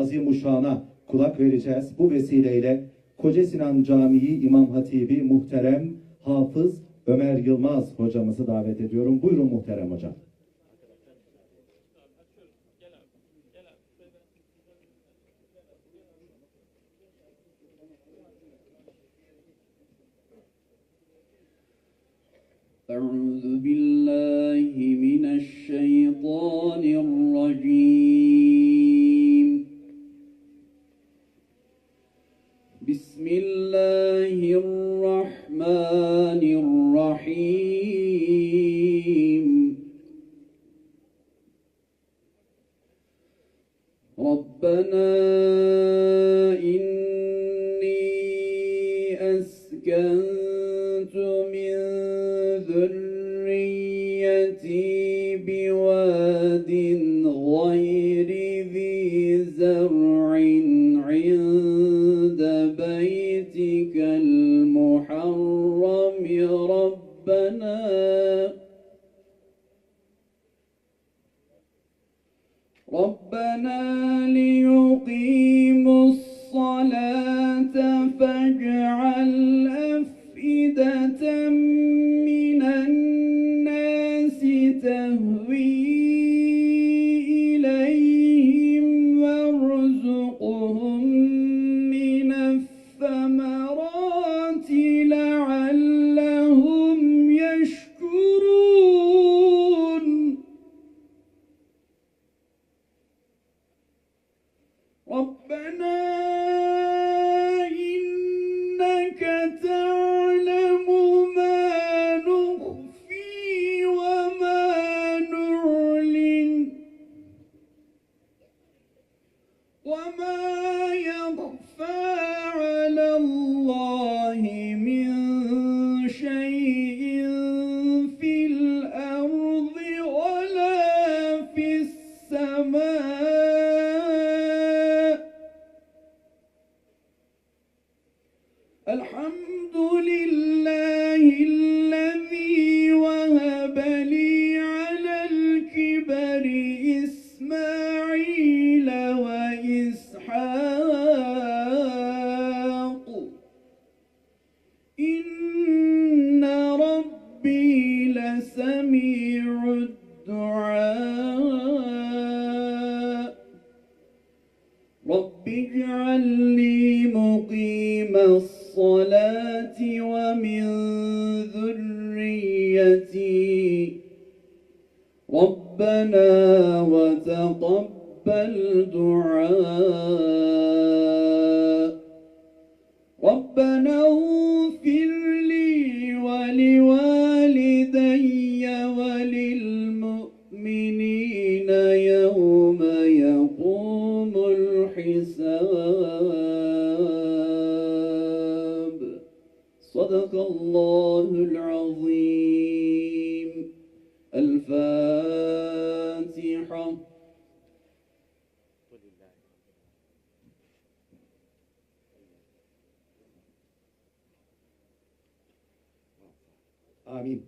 Azim uşağına kulak vereceğiz. Bu vesileyle Koca Sinan Camii İmam Hatibi muhterem Hafız Ömer Yılmaz hocamızı davet ediyorum. Buyurun muhterem hocam. أعوذ بالله من الشيطان الرجيم ربنا ليقيموا الصلاة فاجعل أفئدة من الناس تهوي إليهم وارزقهم من الثمرات رب اجعلني مقيم الصلاة ومن ذريتي ربنا وتقبل دعاء Amin.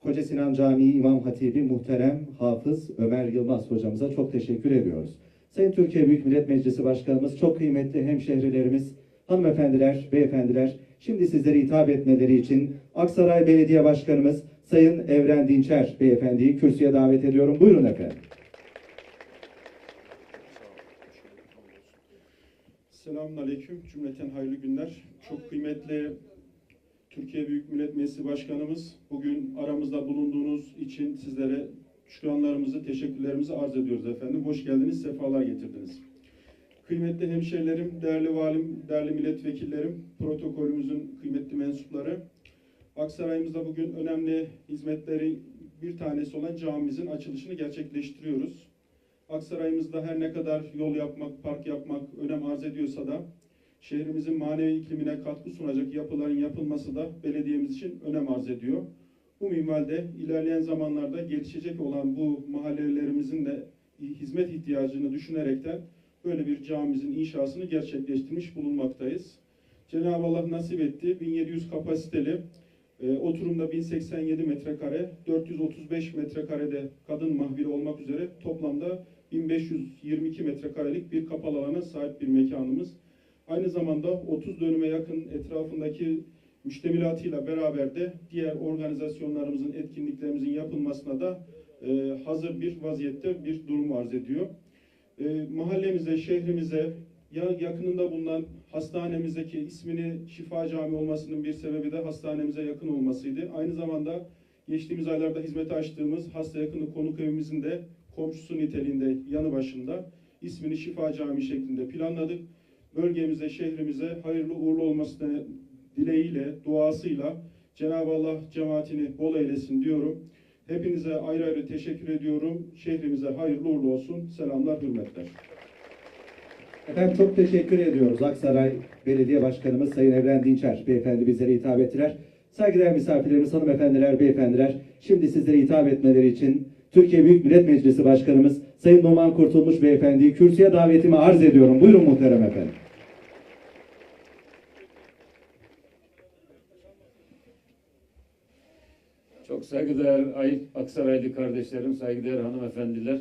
Koca Sinan Camii İmam Hatibi muhterem Hafız Ömer Yılmaz hocamıza çok teşekkür ediyoruz. Sayın Türkiye Büyük Millet Meclisi Başkanımız, çok kıymetli hemşehrilerimiz, hanımefendiler, beyefendiler, şimdi sizlere hitap etmeleri için Aksaray Belediye Başkanımız Sayın Evren Dinçer beyefendiyi kürsüye davet ediyorum. Buyurun efendim. Selamun Aleyküm. Cümleten hayırlı günler. Çok kıymetli Türkiye Büyük Millet Meclisi Başkanımız, bugün aramızda bulunduğunuz için sizlere şükranlarımızı, teşekkürlerimizi arz ediyoruz efendim. Hoş geldiniz, sefalar getirdiniz. Kıymetli hemşehrilerim, değerli valim, değerli milletvekillerim, protokolümüzün kıymetli mensupları, Aksaray'ımızda bugün önemli hizmetleri bir tanesi olan camimizin açılışını gerçekleştiriyoruz. Aksaray'ımızda her ne kadar yol yapmak, park yapmak önem arz ediyorsa da şehrimizin manevi iklimine katkı sunacak yapıların yapılması da belediyemiz için önem arz ediyor. Bu minvalde ilerleyen zamanlarda gelişecek olan bu mahallelerimizin de hizmet ihtiyacını düşünerekten böyle bir camimizin inşasını gerçekleştirmiş bulunmaktayız. Cenab-ı Allah nasip etti. 1700 kapasiteli, e, oturumda 1087 metrekare, 435 metrekarede kadın mahvili olmak üzere toplamda 1522 metrekarelik bir kapalı alana sahip bir mekanımız. Aynı zamanda 30 dönüme yakın etrafındaki müştemilatıyla beraber de diğer organizasyonlarımızın, etkinliklerimizin yapılmasına da e, hazır bir vaziyette bir durum arz ediyor. E, mahallemize, şehrimize, ya yakınında bulunan hastanemizdeki ismini Şifa Cami olmasının bir sebebi de hastanemize yakın olmasıydı. Aynı zamanda geçtiğimiz aylarda hizmete açtığımız hasta yakını konuk evimizin de komşusu niteliğinde yanı başında ismini Şifa Cami şeklinde planladık. Bölgemize, şehrimize hayırlı uğurlu olmasını dileğiyle, duasıyla Cenab-ı Allah cemaatini bol eylesin diyorum. Hepinize ayrı ayrı teşekkür ediyorum. Şehrimize hayırlı uğurlu olsun. Selamlar, hürmetler. Efendim çok teşekkür ediyoruz. Aksaray Belediye Başkanımız Sayın Evren Dinçer beyefendi bizlere hitap ettiler. Saygıdeğer misafirlerimiz, hanımefendiler, beyefendiler, şimdi sizlere hitap etmeleri için Türkiye Büyük Millet Meclisi Başkanımız Sayın Numan Kurtulmuş beyefendiyi kürsüye davetimi arz ediyorum. Buyurun muhterem efendim. Çok saygıdeğer Ay- Aksaraylı kardeşlerim, saygıdeğer hanımefendiler.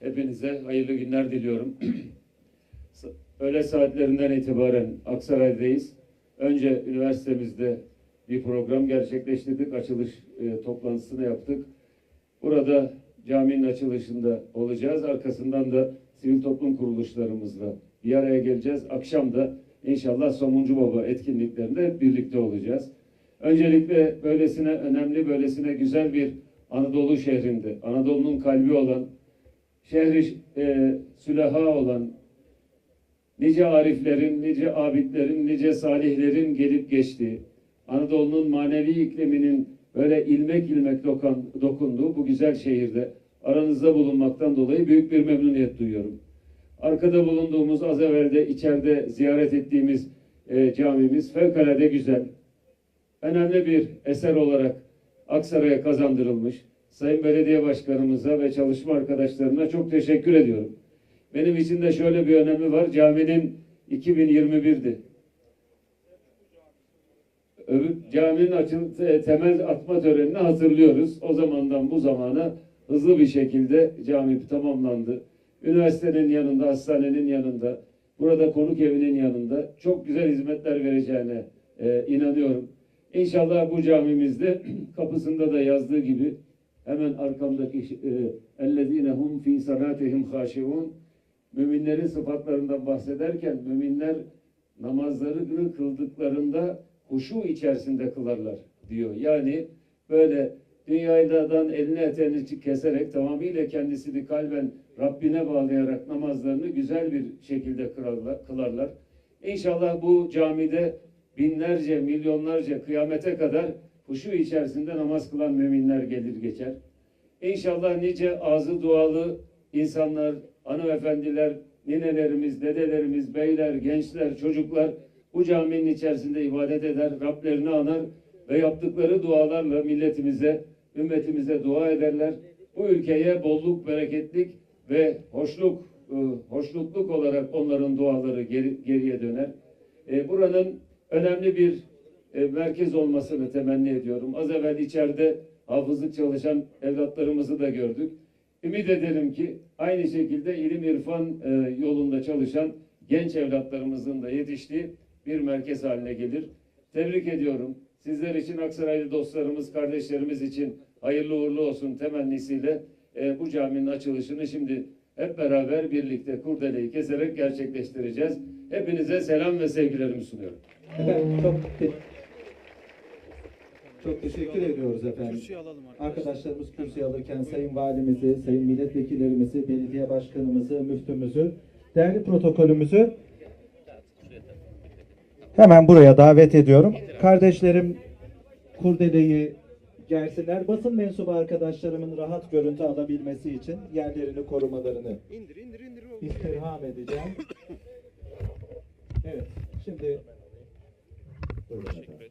Hepinize hayırlı günler diliyorum. Öğle saatlerinden itibaren Aksaray'dayız. Önce üniversitemizde bir program gerçekleştirdik. Açılış e, toplantısını yaptık. Burada caminin açılışında olacağız. Arkasından da sivil toplum kuruluşlarımızla bir araya geleceğiz. Akşam da inşallah Somuncu Baba etkinliklerinde birlikte olacağız. Öncelikle böylesine önemli, böylesine güzel bir Anadolu şehrinde, Anadolu'nun kalbi olan, şehri e, sülaha olan, nice ariflerin, nice abidlerin, nice salihlerin gelip geçtiği, Anadolu'nun manevi ikliminin böyle ilmek ilmek dokan, dokunduğu bu güzel şehirde aranızda bulunmaktan dolayı büyük bir memnuniyet duyuyorum. Arkada bulunduğumuz az evvel de içeride ziyaret ettiğimiz e, camimiz fevkalade güzel önemli bir eser olarak Aksaray'a kazandırılmış. Sayın Belediye Başkanımıza ve çalışma arkadaşlarına çok teşekkür ediyorum. Benim için de şöyle bir önemi var. Caminin 2021'di. Caminin açıl te- temel atma törenini hatırlıyoruz. O zamandan bu zamana hızlı bir şekilde cami tamamlandı. Üniversitenin yanında, hastanenin yanında, burada konuk evinin yanında çok güzel hizmetler vereceğine e, inanıyorum. İnşallah bu camimizde kapısında da yazdığı gibi hemen arkamdaki e, ellezine hum fi salatihim haşiun müminlerin sıfatlarından bahsederken müminler namazlarını kıldıklarında huşu içerisinde kılarlar diyor. Yani böyle dünyadan elini eteğini keserek tamamıyla kendisini kalben Rabbine bağlayarak namazlarını güzel bir şekilde kılarlar. İnşallah bu camide binlerce, milyonlarca kıyamete kadar huşu içerisinde namaz kılan müminler gelir geçer. İnşallah nice ağzı dualı insanlar, hanımefendiler, ninelerimiz, dedelerimiz, beyler, gençler, çocuklar bu caminin içerisinde ibadet eder, Rablerini anar ve yaptıkları dualarla milletimize, ümmetimize dua ederler. Bu ülkeye bolluk, bereketlik ve hoşluk, e, hoşnutluk olarak onların duaları geri- geriye döner. E, buranın önemli bir e, merkez olmasını temenni ediyorum. Az evvel içeride hafızlık çalışan evlatlarımızı da gördük. Ümit ederim ki aynı şekilde ilim irfan yolunda çalışan genç evlatlarımızın da yetiştiği bir merkez haline gelir. Tebrik ediyorum. Sizler için Aksaraylı dostlarımız, kardeşlerimiz için hayırlı uğurlu olsun temennisiyle e, bu caminin açılışını şimdi hep beraber birlikte kurdeleyi keserek gerçekleştireceğiz. Hepinize selam ve sevgilerimi sunuyorum. Efendim çok te- çok teşekkür ediyoruz efendim. Arkadaşlarımız kürsüye alırken Sayın Valimizi, Sayın Milletvekillerimizi, Belediye Başkanımızı, Müftümüzü, değerli protokolümüzü hemen buraya davet ediyorum. Kardeşlerim kurdeleyi gelsinler. Basın mensubu arkadaşlarımın rahat görüntü alabilmesi için yerlerini korumalarını istirham edeceğim. Evet, şimdi Buyurun efendim.